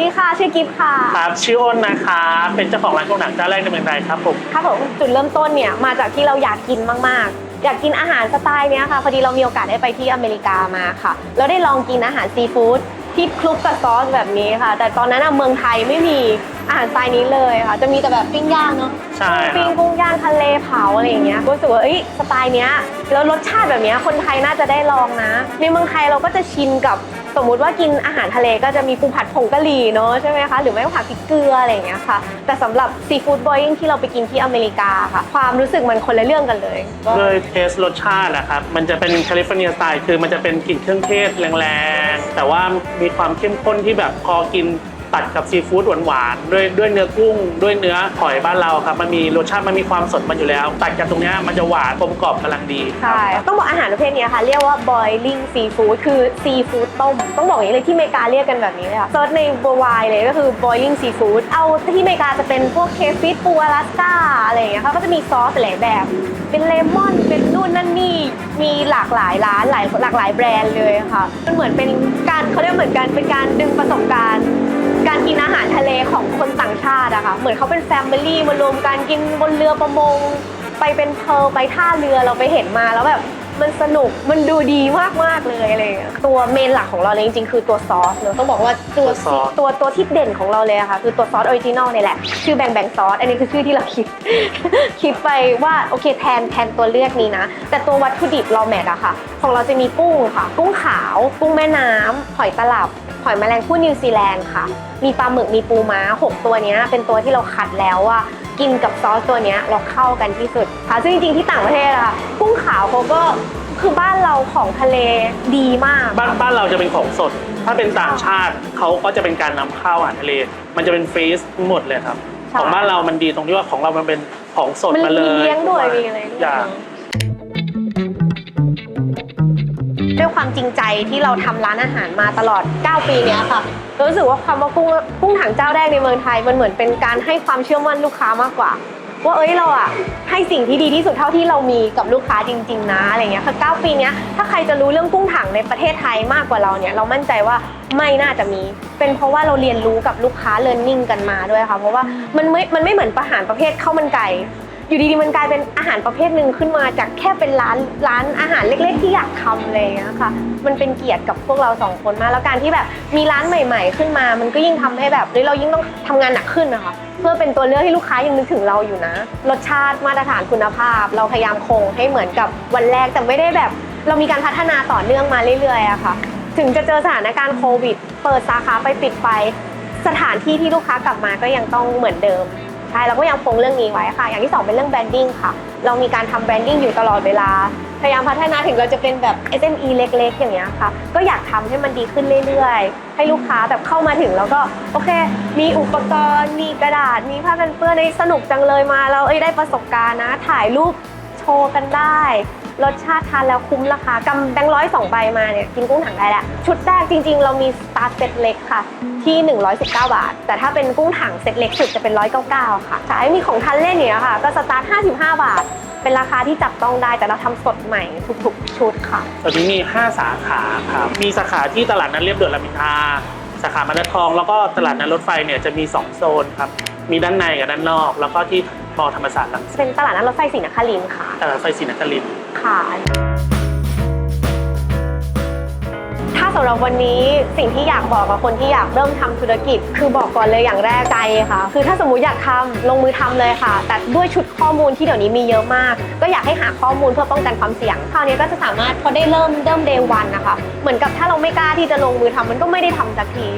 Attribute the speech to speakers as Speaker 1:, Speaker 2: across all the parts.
Speaker 1: ดีค่ะ ชื่อกิฟต์ค่ะ
Speaker 2: ครับชื่ออ้นนะคะ เป็นเจ้าของร้านโรงหนังเจ้าแรกในเมืองไทยครับผม
Speaker 1: ครับผมจุดเริ่มต้นเนี่ยมาจากที่เราอยากกินมากๆ อยากกินอาหารสไตล์เนี้ยค่ะ พอดีเรามีโอกาสได้ไปที่อเมริกามาค่ะแล้วได้ลองกินอาหารซีฟู้ดที่คลุกกับซอสแบบนี้ค่ะ แต่ตอนนั้นอะเมืองไทยไม่มีอาหารสไตล์นี้เลยค่ะ จะมีแต่แบบปิ้งย่างเนาะ
Speaker 2: ใช่ค
Speaker 1: ปิ้
Speaker 2: รั
Speaker 1: ง
Speaker 2: บ
Speaker 1: กุ้งย่างทะเลเผาอะไรอย่างเงี้ยรู้สึกว่าเอ้ยสไตล์เนี้ยแล้วรสชาติแบบเนี้ยคนไทยน่าจะได้ลองนะ ในเมืองไทยเราก็จะชินกับสมมุติว่ากินอาหารทะเลก็จะมีปูผัดผงกะหรี่เนาะใช่ไหมคะหรือไม่ก็ผัดพริกเกลืออะไรอย่างเงี้ยค่ะ แต่สำหรับซีฟู้ดบอยอิงที่เราไปกินที่อเมริกาค่ะ ความรู้สึกมันคนละเรื่องกันเลยก็
Speaker 2: โดยเทสรสชาตินะครับ มันจะเป็นแคลิฟอร์เนียสไตล์คือมันจะเป็นกลิ่นเครื่องเทศแรงๆ แต่ว่ามีความเข้มข้นที่แบบพอกิน ตัดกับซีฟู้ดหวานๆด้วยด้วยเนื้อกุ้ง ด้วยเนื้อหอยบ้านเราครับมันมีรสชาติมันมีความสดมันอยู่แล้ว ตัดกับตรงเนี้ยมันจะหวานกลมกล่อมกำลังดี
Speaker 1: ใช่ต้องบอกอาหารประเภทเนี้ยค่ะ เรียกว่า boiling seafood คือซีฟู้ดต้ม ต้องบอกอย่างนี้เลยที่อเมริกาเรียกกันแบบนี้เลยค่ะเซิร์ชใน worldwide เลยก็คือ boiling seafood เอาที่อเมริกาจะเป็นพวกเคฟิตปูอลาสก้าอะไรอย่างเงี้ยเขาก็จะมีซอสหลายแบบ เป็นเลมอนเป็นนู่นนั่นนี่ มีหลากหลายร้านหลายหลากหลายแบรนด์เลยค่ะ มันเหมือนเป็นการเขาเรียกเหมือนกันเป็นการดึงประสบการณ์ การกินอาหารทะเลของคนต่างชาติอะค่ะ เหมือนเขาเป็นแฟมิลี่มารวมกันกินบนเรือประมง ไปเป็นเพลไปท่าเรือเราไปเห็นมาแล้วแบบ มันสนุกมันดูดีมากมากๆเลยอะไรอย่างเงี้ยตัวเมนหลักของเราเลยจริงๆ คือตัวซอสเนอะต้องบอกว่าตัว
Speaker 2: ตัวซอส
Speaker 1: ตัวตัวที่เด่นของเราเลยอะค่ะ คือตัวซอสออริจินอลเนี่ยแหละ ชื่อแบงแบงซอส อันนี้คือชื่อที่เราคิด คิดไปว่าโอเคแทนแทนตัวเลือกนี้นะ แต่ตัววัตถุดิบเราแมทอะค่ะ ของเราจะมีกุ้งค่ะ กุ้งขาว กุ้งแม่น้ำหอยตลับ หอยแมลงภู่นิวซีแลนด์ค่ะ มีปลาหมึกมีปูม้า 6 ตัวเนี้ยเป็นตัวที่เราคัดแล้วว่า กินกับซอสตัวเนี้ยเราเข้ากันที่สุดค่ะซึ่งจริงๆที่ต่างประเทศอะค่ะกุ้งขาวเขาก็คือบ้านเราของทะเลดีมาก
Speaker 2: บ้านบ้านเราจะเป็นของสด ถ้าเป็นต่างชาติเขาก็จะเป็นการนำเข้าอาหารทะเล มันจะเป็นฟรีซทั้งหมดเลยครับ
Speaker 1: ใช่
Speaker 2: ของบ้านเรามันดีตรงที่ว่าของเรามันเป็นของสด
Speaker 1: มัน
Speaker 2: มาเลย
Speaker 1: มีเลี้ยงด้วยมีอะไรด้วย
Speaker 2: อย่าง
Speaker 1: ด้วยความจริงใจที่เราทำร้านอาหารมาตลอด 9 ปีเนี้ยค่ะเรู้สึกว่าคำว่ากุ้งกุ้งถังเจ้าแรกในเมืองไทย มันเหมือนเป็นการให้ความเชื่อมั่นลูกค้ามากกว่า ว่าเอ้ยเราอะให้สิ่งที่ดีที่สุดเท่าที่เรามีกับลูกค้าจริง ๆ นะอะไรเงี้ยคือ9ปีเนี้ยถ้าใครจะรู้เรื่องกุ้งถังในประเทศไทยมากกว่าเราเนี่ยเรามั่นใจว่าไม่น่าจะมี เป็นเพราะว่าเราเรียนรู้กับลูกค้าเรียนนิ่งกันมาด้วยค่ะเพราะว่ามันไม่มันไม่เหมือนอาหารประเภทข้าวมันไก่ อยู่ดีๆมันกลายเป็นอาหารประเภทหนึ่งขึ้นมาจากแค่เป็นร้านร้านอาหารเล็กๆ ที่อยากทำอะไรอย่างเงี้ยค่ะมันเป็นเกียรติกับพวกเราสองคนมากแล้วการที่แบบมีร้านใหม่ ๆ ขึ้นมา มันก็ยิ่งทำให้แบบเฮ้ยเรายิ่งต้องทำงานหนักขึ้นนะคะเพื่อเป็นตัวเลือกให้ลูกค้ายังนึกถึงเราอยู่นะ รสชาติมาตรฐานคุณภาพ เราพยายามคงให้เหมือนกับวันแรกแต่ไม่ได้แบบ เรามีการพัฒนาต่อเนื่องมาเรื่อยๆอะค่ะ ถึงจะเจอสถานการณ์โควิด เปิดสาขาไปปิดไป สถานที่ที่ลูกค้ากลับมาก็ยังต้องเหมือนเดิม ใช่เราก็ยังคงเรื่องนี้ไว้ค่ะ อย่างที่สองเป็นเรื่องแบรนดิ้งค่ะ เรามีการทำแบรนดิ้งอยู่ตลอดเวลา พยายามพัฒนาถึงเราจะเป็นแบบ SME เล็ก ๆ อย่างเงี้ยค่ะ ก็อยากทำให้มันดีขึ้นเรื่อยๆ ให้ลูกค้าแบบเข้ามาถึงแล้วก็โอเค มีอุปกรณ์ มีกระดาษ มีผ้ากันเปื้อนในสนุกจังเลยมาแล้วเอ้ยได้ประสบการณ์นะ ถ่ายรูปโชว์กันได้ รสชาติทานแล้วคุ้มราคากำแบงค์ร้อยสองใบมาเนี่ยกินกุ้งถังได้แหล้วชุดแรกจริงๆ เรามีสตาร์เซตเล็กค่ะที่ 119 บาท แต่ถ้าเป็นกุ้งถังเซตเล็กสุดจะเป็น 199 ค่ะใช่มีของทันเล่นเนี่ยค่ะ ก็สตาร์ท55 บาท เป็นราคาที่จับต้องได้แต่เราทำสดใหม่ทุกๆ ชุดค่ะ
Speaker 2: ตอนนี้มี 5 สาขาครับมีสาขาที่ตลาดนัดเรียบด่วนรามอินทราสาขามานาทอง แล้วก็ตลาดนัดรถไฟเนี่ยจะมี 2 โซนครับ มีด้านในกับด้านนอก แล้วก็ที่ มอธรรมศาสตร์รังสิต
Speaker 1: เป็นตลาดนัดรถไฟศรีนครินทร์ค่ะ
Speaker 2: ตลาดรถไฟศรีนครินทร์
Speaker 1: ค่ะ ถ้าสำหรับวันนี้สิ่งที่อยากบอกกับคนที่อยากเริ่มทำธุรกิจ คือบอกก่อนเลยอย่างแรกใจค่ะ คือถ้าสมมุติอยากทำลงมือทำเลยค่ะ แต่ด้วยชุดข้อมูลที่เดี๋ยวนี้มีเยอะมาก ก็อยากให้หาข้อมูลเพื่อป้องกันความเสี่ยงคราวนี้ก็จะสามารถพอได้เริ่มเริ่มเดวันนะคะ เหมือนกับถ้าเราไม่กล้าที่จะลงมือทำมันก็ไม่ได้ทำสักที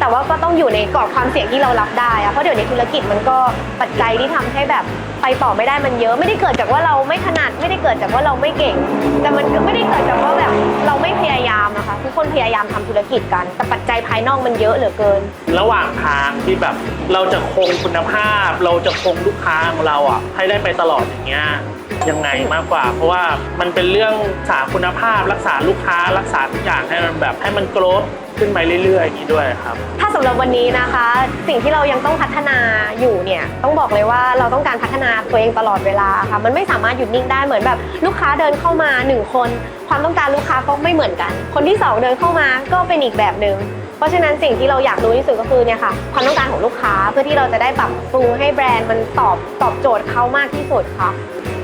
Speaker 1: แต่ว่าก็ต้องอยู่ในกรอบความเสี่ยงที่เรารับได้อะเพราะเดี๋ยวนี้ธุรกิจมันก็ปัจจัยที่ทำให้แบบไปต่อไม่ได้มันเยอะ ไม่ได้เกิดจากว่าเราไม่ถนัดไม่ได้เกิดจากว่าเราไม่เก่ง แต่มันก็ไม่ได้เกิดจากว่าแบบเราไม่พยายามนะคะทุกคนพยายามทำธุรกิจกัน แต่ปัจจัยภายนอกมันเยอะเหลือเกิน
Speaker 2: ระหว่างทางที่แบบเราจะคงคุณภาพ เราจะคงลูกค้าของเราอะให้ได้ไปตลอดอย่างเงี้ยยังไงมากกว่า เพราะว่ามันเป็นเรื่องรักษาคุณภาพรักษาลูกค้ารักษาทุกอย่างให้มันแบบให้มันโกรธ ขึ้นไปเรื่อยๆอย่างนี้ด้วยครับ
Speaker 1: ถ้าสำหรับวันนี้นะคะ สิ่งที่เรายังต้องพัฒนาอยู่เนี่ยต้องบอกเลยว่าเราต้องการพัฒนาตัวเองตลอดเวลาค่ะ มันไม่สามารถหยุดนิ่งได้เหมือนแบบลูกค้าเดินเข้ามาหนึ่งคน ความต้องการลูกค้าก็ไม่เหมือนกัน คนที่สองเดินเข้ามาก็เป็นอีกแบบหนึ่งเพราะฉะนั้นสิ่งที่เราอยากรู้ที่สุดก็คือเนี่ยค่ะความต้องการของลูกค้าเพื่อที่เราจะได้ปรับปรุงให้แบรนด์มันตอบตอบโจทย์เขามากที่สุดค่ะ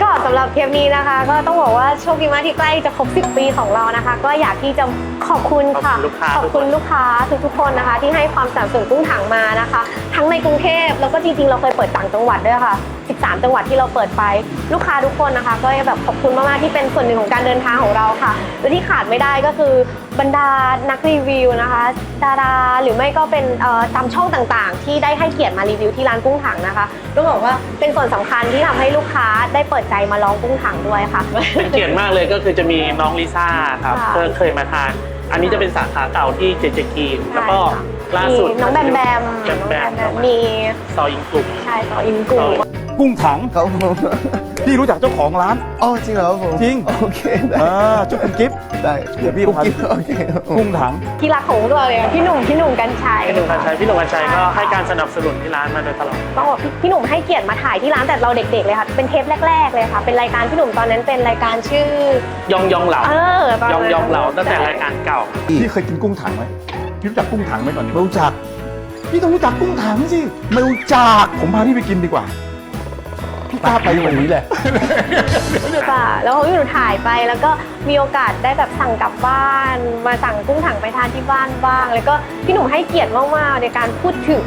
Speaker 1: ก็สำหรับเทปนี้นะคะ ก็ต้องบอกว่าโชคดีมากที่ใกล้จะครบ 10 ปีของเรานะคะ ก็อยากที่จะขอบคุณค่ะ
Speaker 2: ขอบคุณลูกค้า
Speaker 1: ขอบคุณลูกค้าทุกๆคนนะคะ ที่ให้ความสนับสนุนกุ้งถังมานะคะ ทั้งในกรุงเทพแล้วก็จริงๆ เราเคยเปิดต่างจังหวัดด้วยค่ะ 13 จังหวัดที่เราเปิดไป ลูกค้าทุกคนนะคะ ก็แบบขอบคุณมากๆที่เป็นส่วนหนึ่งของการเดินทางของเราค่ะและที่ขาดไม่ได้ก็คือบรรดานักรีวิวนะคะดาราหรือไม่ก็เป็นเอ่อตามช่องต่างๆ ที่ได้ให้เกียรติมารีวิวที่ร้านกุ้งถังนะคะต้องบอกว่าเป็นส่วนสำคัญที่ทำให้ลูกค้าได้เปิดใจมาลองกุ้งถังด้วยค่ะ
Speaker 2: เป็นเกียรติมากเลยก็คือจะมีน้องลิซ่าครับ
Speaker 1: ค่ะ
Speaker 2: เพิ่งเคยมาทานอันนี้จะเป็นสาขาเก่าที่เจเจกีนแล้วก็
Speaker 1: ใช่ค่ะ
Speaker 2: ล่าสุด
Speaker 1: มีน้องแบมแบม
Speaker 2: แบมแบม
Speaker 1: น้องมี
Speaker 2: ซอยอิงกลุ่ม
Speaker 1: ใช่ต่ออินกู
Speaker 3: กุ้งถัง
Speaker 4: ครับผม
Speaker 3: พี่รู้จักเจ้าของร้าน
Speaker 4: อ๋อจริงเหรอครับผม
Speaker 3: จริง
Speaker 4: โอเคได้
Speaker 3: อ่าชื่อคุณกิฟต์
Speaker 4: ได้
Speaker 3: เดี๋ยวพี่
Speaker 4: กุ๊ก
Speaker 3: พา
Speaker 4: กิ๊บโอเคครับผม
Speaker 3: กุ้งถัง
Speaker 1: ที่รักของพวกเราเลยพี่หนุ่มพี่หนุ่มกัญชัย
Speaker 2: พี่หนุ่มกัญชัยพี่หนุ่มกัญชัยก็ให้การสนับสนุนที่ร้านมาโดยตลอด
Speaker 1: ต้องบอกพี่พี่หนุ่มให้เกียรติมาถ่ายที่ร้านแต่เราเด็ก ๆ เลยค่ะ เป็นเทปแรก ๆ เลยค่ะ เป็นรายการพี่หนุ่มตอนนั้นเป็นรายการชื่อ ย
Speaker 2: องยองเหลา
Speaker 1: เออตอน
Speaker 2: ย
Speaker 1: นั้
Speaker 2: อง
Speaker 1: น
Speaker 2: ยองเหลาตั้งแต่รายการเก่า
Speaker 3: พี่เคยกินกุ้งถังไหมพี่รู้จักกุ้งถังไหมก่อนดี
Speaker 4: ไม่รู้จัก
Speaker 3: พี่ต้องรู้จักกุ้งถังสิไม่รู้จักผมพาพี่ไปกินดีกว่า พี่กล้าไปตรงนี้แหละ
Speaker 1: ค่ะแล้วพี่หนุ่ถ่ายไปแล้วก็มีโอกาสได้แบบสั่งกลับบ้าน มาสั่งกุ้งถังไปทานที่บ้านบ้าง แล้วก็พี่หนุ่มให้เกียรติมากๆในการพูดถึง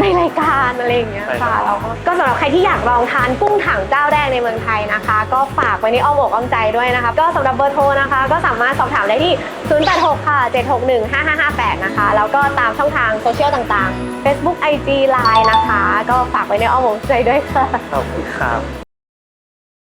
Speaker 1: ในรายการอะไรอย่างเงี้ย
Speaker 2: ใช่ครั
Speaker 1: ค่ะ
Speaker 2: บ
Speaker 1: เราก็ก็สำหรับใครที่อยากลองทานกุ้งถังเจ้าแรกในเมืองไทยนะคะ ก็ฝากไว้ในอ้อมอกอ้อมใจด้วยนะคะ ก็สำหรับเบอร์โทรนะคะ ก็สามารถสอบถามได้ที่ 086 ค่ะ 761 5558 นะคะ แล้วก็ตามช่องทางโซเชียลต่างๆ Facebook IG Line นะคะ ก็ฝากไว้ในอ้อมอกอ้อมใจด้วยค่ะ
Speaker 2: ขอบคุณครับ